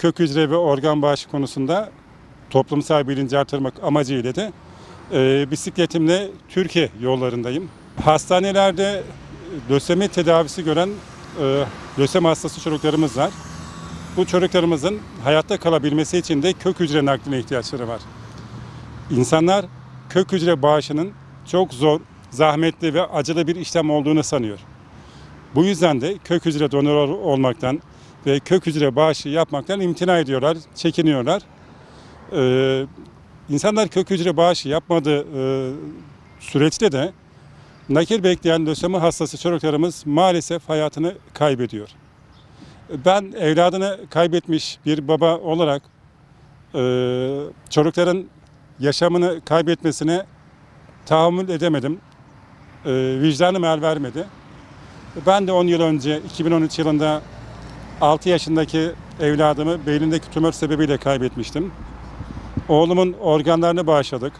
kök hücre ve organ bağışı konusunda toplumsal bilinci artırmak amacıyla da e, bisikletimle Türkiye yollarındayım. Hastanelerde lösemi tedavisi gören e, lösemi hastası çocuklarımız var. Bu çocuklarımızın hayatta kalabilmesi için de kök hücre nakline ihtiyaçları var. İnsanlar kök hücre bağışının çok zor, zahmetli ve acılı bir işlem olduğunu sanıyor. Bu yüzden de kök hücre donörü olmaktan ve kök hücre bağışı yapmaktan imtina ediyorlar, çekiniyorlar. Ee, insanlar kök hücre bağışı yapmadığı e, süreçte de nakil bekleyen lösemi hastası çocuklarımız maalesef hayatını kaybediyor. Ben evladını kaybetmiş bir baba olarak e, çocukların yaşamını kaybetmesine tahammül edemedim. E, vicdanım el vermedi. Ben de 10 yıl önce 2013 yılında 6 yaşındaki evladımı beynindeki tümör sebebiyle kaybetmiştim. Oğlumun organlarını bağışladık.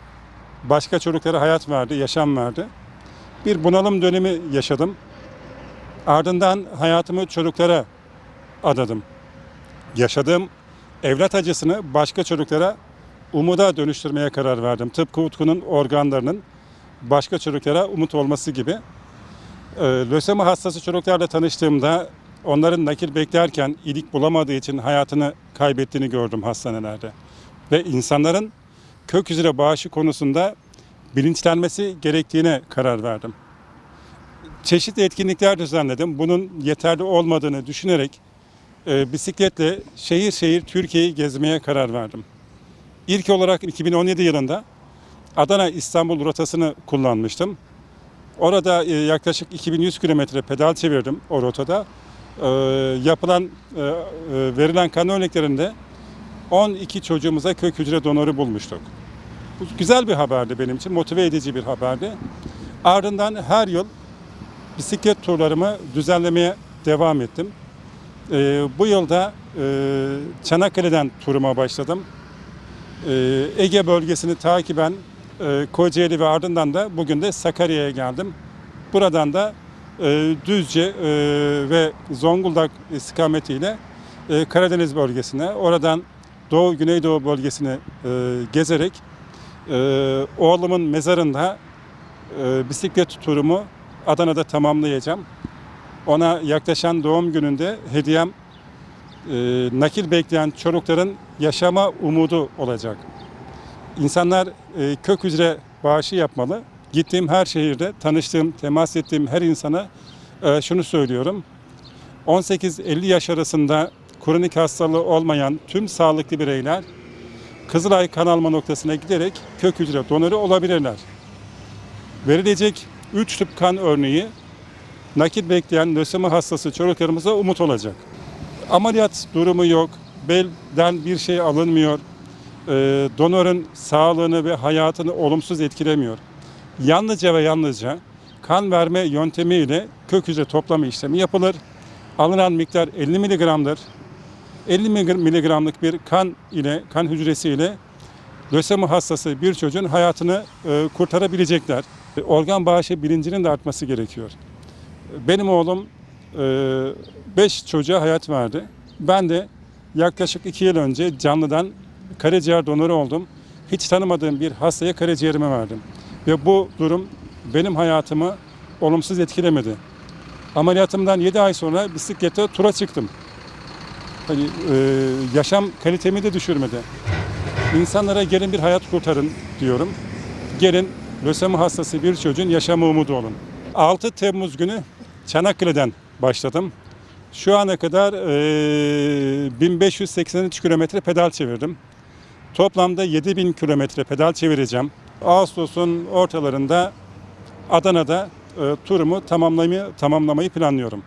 Başka çocuklara hayat verdi, yaşam verdi. Bir bunalım dönemi yaşadım. Ardından hayatımı çocuklara adadım. Yaşadığım evlat acısını başka çocuklara umuda dönüştürmeye karar verdim. Tıpkı Utku'nun organlarının başka çocuklara umut olması gibi. Ee, lösemi hastası çocuklarla tanıştığımda onların nakil beklerken ilik bulamadığı için hayatını kaybettiğini gördüm hastanelerde. Ve insanların kök hücre bağışı konusunda bilinçlenmesi gerektiğine karar verdim. Çeşitli etkinlikler düzenledim. Bunun yeterli olmadığını düşünerek e, bisikletle şehir şehir Türkiye'yi gezmeye karar verdim. İlk olarak 2017 yılında Adana İstanbul rotasını kullanmıştım. Orada e, yaklaşık 2100 kilometre pedal çevirdim o rotada. E, yapılan, e, verilen kan örneklerinde 12 çocuğumuza kök hücre donörü bulmuştuk. Bu güzel bir haberdi benim için, motive edici bir haberdi. Ardından her yıl bisiklet turlarımı düzenlemeye devam ettim. E, bu yılda e, Çanakkale'den turuma başladım. E, Ege bölgesini takiben e, Kocaeli ve ardından da bugün de Sakarya'ya geldim. Buradan da e, Düzce e, ve Zonguldak istikametiyle e, Karadeniz bölgesine, oradan Doğu Güneydoğu bölgesini e, gezerek oğlumun mezarında bisiklet turumu Adana'da tamamlayacağım. Ona yaklaşan doğum gününde hediyem nakil bekleyen çocukların yaşama umudu olacak. İnsanlar kök hücre bağışı yapmalı. Gittiğim her şehirde tanıştığım, temas ettiğim her insana e, şunu söylüyorum. 18-50 yaş arasında kronik hastalığı olmayan tüm sağlıklı bireyler Kızılay kan alma noktasına giderek kök hücre donörü olabilirler. Verilecek 3 tüp kan örneği nakit bekleyen lösemi hastası çocuklarımıza umut olacak. Ameliyat durumu yok, belden bir şey alınmıyor, e, donörün sağlığını ve hayatını olumsuz etkilemiyor. Yalnızca ve yalnızca kan verme yöntemiyle kök hücre toplama işlemi yapılır. Alınan miktar 50 miligramdır. 50 miligramlık bir kan ile, kan hücresi ile lösemi hastası bir çocuğun hayatını e, kurtarabilecekler. E, Organ bağışı bilincinin de artması gerekiyor. Benim oğlum 5 çocuğa hayat verdi. Ben de yaklaşık 2 yıl önce canlıdan karaciğer donörü oldum. Hiç tanımadığım bir hastaya karaciğerimi verdim. Ve bu durum benim hayatımı olumsuz etkilemedi. Ameliyatımdan 7 ay sonra bisiklete tura çıktım. Hani e, yaşam kalitemi de düşürmedi. İnsanlara gelin bir hayat kurtarın diyorum. Gelin lösemi hastası bir çocuğun yaşama umudu olun. 6 Temmuz günü Çanakkale'den başladım. Şu ana kadar e, 1583 kilometre pedal çevirdim. Toplamda 7000 kilometre pedal çevireceğim. Ağustos'un ortalarında Adana'da e, turumu tamamlamayı, tamamlamayı planlıyorum.